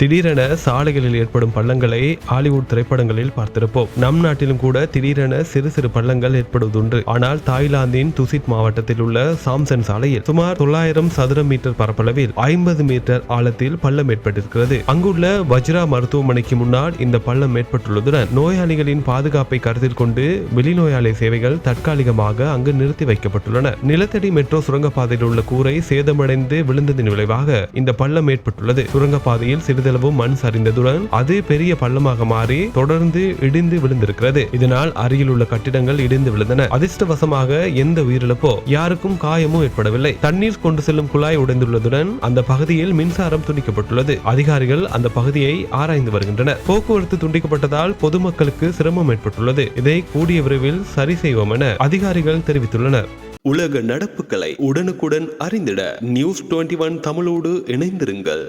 திடீரென சாலைகளில் ஏற்படும் பள்ளங்களை ஹாலிவுட் திரைப்படங்களில் பார்த்திருப்போம். நம் நாட்டிலும் கூட திடீரென சிறு சிறு பள்ளங்கள் ஏற்படுவதுண்டு. ஆனால் தாய்லாந்தின் துசிட் மாவட்டத்தில் உள்ள சாம்சன் சாலையில் சுமார் தொள்ளாயிரம் சதுர மீட்டர் பரப்பளவில் ஐம்பது மீட்டர் ஆழத்தில் பள்ளம் ஏற்பட்டிருக்கிறது. அங்குள்ள வஜ்ரா மருத்துவமனைக்கு முன்னால் இந்த பள்ளம் ஏற்பட்டுள்ளதுடன் நோயாளிகளின் பாதுகாப்பை கருத்தில் கொண்டு வெளிநோயாளி சேவைகள் தற்காலிகமாக அங்கு நிறுத்தி வைக்கப்பட்டுள்ளன. நிலத்தடி மெட்ரோ சுரங்கப்பாதையில் உள்ள கூரை சேதமடைந்து விழுந்ததின் விளைவாக இந்த பள்ளம் ஏற்பட்டுள்ளது. சுரங்கப்பாதையில் சிறிதளவும் மண் சரிந்ததுடன் அது பெரிய பள்ளமாக மாறி தொடர்ந்து இடிந்து விழுந்திருக்கிறது. இதனால் அருகில் உள்ள கட்டிடங்கள் இடிந்து விழுந்தன. அதிர்ஷ்டவசமாக எந்த உயிரிழப்போ யாருக்கும் காயமும் ஏற்படவில்லை. தண்ணீர் கொண்டு செல்லும் குழாய் உடைந்துள்ளதுடன் அந்த பகுதியில் மின்சாரம் துண்டிக்கப்பட்டுள்ளது. அதிகாரிகள் அந்த பகுதியை ஆராய்ந்து வருகின்றனர். போக்குவரத்து துண்டிக்கப்பட்டதால் பொதுமக்களுக்கு சிரமம் ஏற்பட்டுள்ளது. இதை கூடிய விரைவில் சரி செய்வோம் என அதிகாரிகள் தெரிவித்துள்ளனர். உலக நடப்புகளை உடனுக்குடன் அறிந்திட நியூஸ் டுவெண்ட்டி ஒன் தமிழோடு இணைந்திருங்கள்.